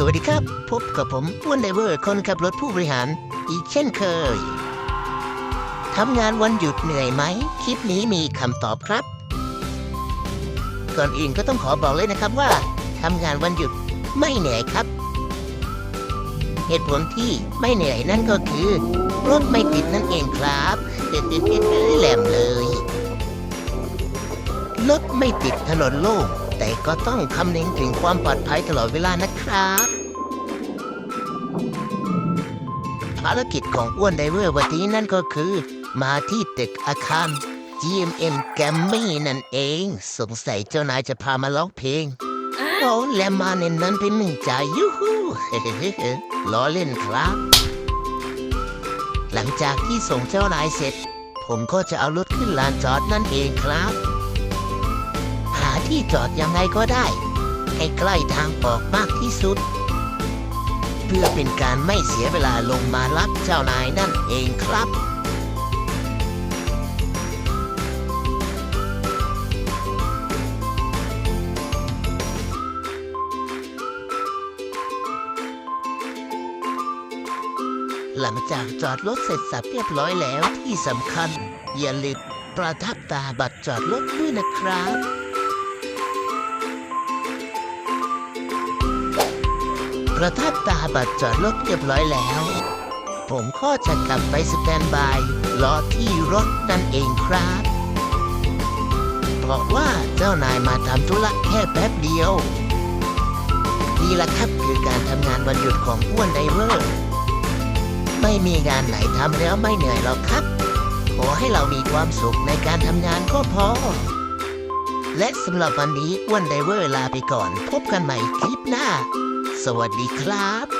สวัสดีครับ พบกับผมอ้วนไดเวอร์คนขับรถผู้บริหาร อีกเช่นเคยทำงานวันหยุดเหนื่อยไหม คลิปนี้มีคำตอบครับ ก่อนอื่นก็ต้องขอบอกเลยนะครับว่าทำงานวันหยุดไม่เหนื่อยครับ เหตุผลที่ไม่เหนื่อยนั่นก็คือ รถไม่ติดนั่นเองครับเด็ดๆๆแหลมเลย รถไม่ติดถนนโล่ง แต่ก็ต้องคำนึงถึงความปลอดภัยตลอดเวลานะครับ ภารกิจของอ้วนไดเวอร์วันนี้นั่นก็คือ มาที่ตึกอาคาร GMM g a m m y นั่นเอง สงสัยเจ้านายจะพามาร้องเพลงโอ้และมาเน้นนั้นเป็นหนึ่งใจยูฮูล้อเล่นครับ หลังจากที่ส่งเจ้านายเสร็จ ผมก็จะเอารถขึ้นลานจอดนั่นเองครับ ที่จอดยังไงก็ได้ให้ใกล้ทางออกมากที่สุด เพื่อเป็นการไม่เสียเวลาลงมารับเจ้านายนั่นเองครับหลังจากจอดรถเสร็จสับเรียบร้อยแล้วที่สำคัญ อย่าลืมประทับตาบัตรจอดรถด้วยนะครับ ประทับตาบัตรจอดรถเรียบร้อยแล้ว ผมก็จะกลับไปสแตนบายรอที่รถนั่นเองครับบอกว่าเจ้านายมาทำธุระแค่แป๊บเดียวนี่แหละครับคือการทำงานวันหยุดของอ้วนไดเวอร์ไม่มีงานไหนทำแล้วไม่เหนื่อยหรอกครับ ขอให้เรามีความสุขในการทำงานก็พอ และสำหรับวันนี้อ้วนไดเวอร์ลาไปก่อน พบกันใหม่คลิปหน้า สวัสดีครับ